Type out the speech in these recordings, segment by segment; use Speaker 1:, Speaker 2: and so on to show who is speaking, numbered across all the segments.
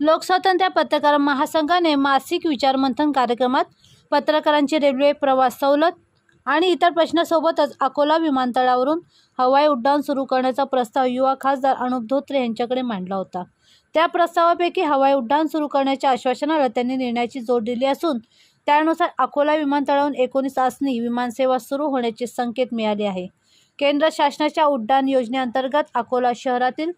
Speaker 1: लोकस्वातंत्र्य पत्रकार महासंघाने मासिक विचारमंथन कार्यक्रमात पत्रकारांची रेल्वे प्रवास सवलत आणि इतर प्रश्नासोबतच अकोला विमानतळावरून हवाई उड्डाण सुरू करण्याचा प्रस्ताव युवा खासदार अनुप धोत्रे यांच्याकडे मांडला होता. त्या प्रस्तावापैकी हवाई उड्डाण सुरू करण्याच्या आश्वासनाला त्यांनी निर्णयाची जोड दिली असून त्यानुसार अकोला विमानतळावरून एकोणीस आसनी विमानसेवा सुरू होण्याचे संकेत मिळाले आहे. केंद्र शासनाच्या उड्डाण योजनेअंतर्गत अकोला शहरातील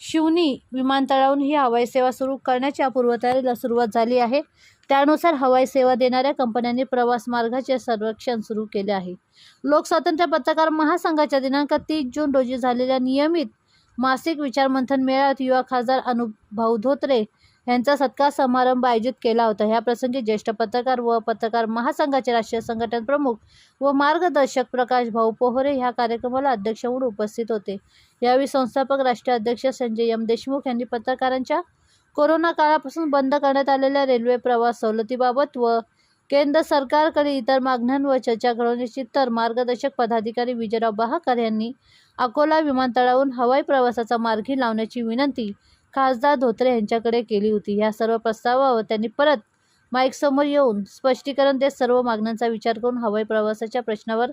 Speaker 1: शिवनी विमानतळावरून ही हवाई सेवा सुरू करण्याच्या पूर्वतयारीला सुरुवात झाली आहे. त्यानुसार हवाई सेवा देणाऱ्या कंपन्यांनी प्रवास मार्गाचे सर्वेक्षण सुरू केले आहे. लोकस्वातंत्र्य पत्रकार महासंघाच्या दिनांक तीस जून रोजी झालेल्या नियमित मासिक विचारमंथन मेळाव्यात युवा खासदार अनुप भाऊ धोत्रे यांचा सत्कार समारंभ आयोजित केला होता. ह्या प्रसंगी ज्येष्ठ पत्रकार व पत्रकार महासंघाचे राष्ट्रीय संघटन प्रमुख व मार्गदर्शक प्रकाश भाऊ पोहरे ह्या कार्यक्रमाला अध्यक्ष म्हणून उपस्थित होते. यावेळी संस्थापक राष्ट्रीय अध्यक्ष संजय एम देशमुख यांनी पत्रकारांच्या कोरोना काळापासून बंद करण्यात आलेल्या रेल्वे प्रवास सवलतीबाबत व केंद्र सरकारकडे इतर मागण्यांवर चर्चा घडवण्याची तर मार्गदर्शक पदाधिकारी विजयराव बहाकर यांनी अकोला विमानतळावरून हवाई प्रवासाचा मार्गी लावण्याची विनंती खासदार धोत्रे यांच्याकडे केली होती. या सर्व प्रस्तावावर त्यांनी परत माईकसमोर येऊन स्पष्टीकरण देत सर्व मागण्यांचा विचार करून हवाई प्रवासाच्या प्रश्नावर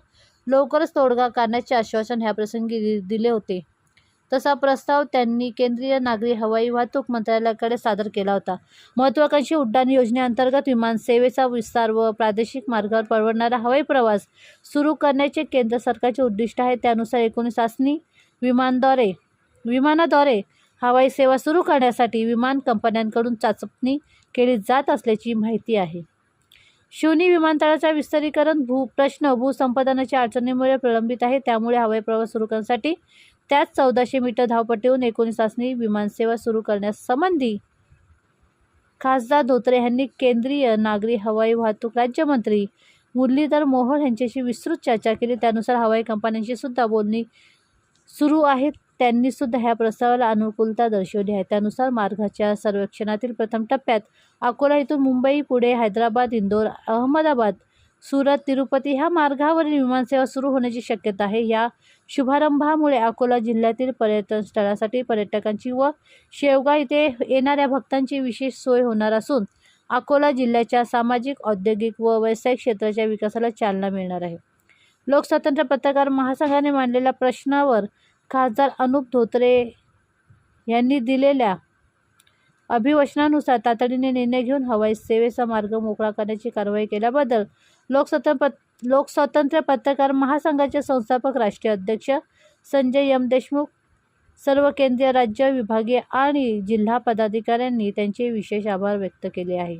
Speaker 1: लवकरच तोडगा काढण्याचे आश्वासन ह्याप्रसंगी दि दिले होते. तसा प्रस्ताव त्यांनी केंद्रीय नागरी हवाई वाहतूक मंत्रालयाकडे सादर केला होता. महत्त्वाकांक्षी उड्डाण योजनेअंतर्गत विमानसेवेचा विस्तार व प्रादेशिक मार्गावर परवडणारा हवाई प्रवास सुरू करण्याचे केंद्र सरकारचे उद्दिष्ट आहे. त्यानुसार एकोणीस आसनी विमानद्वारे विमानाद्वारे हवाई सेवा सुरू करण्यासाठी विमान कंपन्यांकडून चाचपणी केली जात असल्याची माहिती आहे. शिवनी विमानतळाचा विस्तारीकरण भू प्रश्न भूसंपादनाच्या अडचणीमुळे प्रलंबित आहे. त्यामुळे हवाई प्रवास सुरू करण्यासाठी त्याच चौदाशे मीटर धावपट्टीहून एकोणीस आसनी विमानसेवा सुरू करण्यासंबंधी खासदार धोत्रे यांनी केंद्रीय नागरी हवाई वाहतूक राज्यमंत्री मुरलीधर मोहोळ यांच्याशी विस्तृत चर्चा केली. त्यानुसार हवाई कंपन्यांशी सुद्धा बोलणी सुरू आहेत. त्यांनी सुद्धा ह्या प्रस्तावाला अनुकूलता दर्शवली आहे. त्यानुसार मार्गाच्या सर्वेक्षणातील प्रथम टप्प्यात अकोला इथून मुंबई पुणे हैदराबाद इंदोर अहमदाबाद सुरत तिरुपती ह्या मार्गावरील विमानसेवा सुरू होण्याची शक्यता आहे. या शुभारंभामुळे अकोला जिल्ह्यातील पर्यटन स्थळासाठी पर्यटकांची व शेवगाव इथे येणाऱ्या भक्तांची विशेष सोय होणार असून अकोला जिल्ह्याच्या सामाजिक औद्योगिक व व्यावसायिक क्षेत्राच्या विकासाला चालना मिळणार आहे. लोकस्वातंत्र्य पत्रकार महासंघाने मांडलेल्या प्रश्नावर खासदार अनुप धोत्रे यांनी दिलेल्या अभिवचनानुसार तातडीने निर्णय घेऊन हवाई सेवेचा मार्ग मोकळा करण्याची कारवाई केल्याबद्दल लोकस्वतंत्र पत लोकस्वातंत्र्य पत्रकार महासंघाचे संस्थापक राष्ट्रीय अध्यक्ष संजय एम. देशमुख सर्व केंद्रीय राज्य विभागीय आणि जिल्हा पदाधिकाऱ्यांनी त्यांचे विशेष आभार व्यक्त केले आहे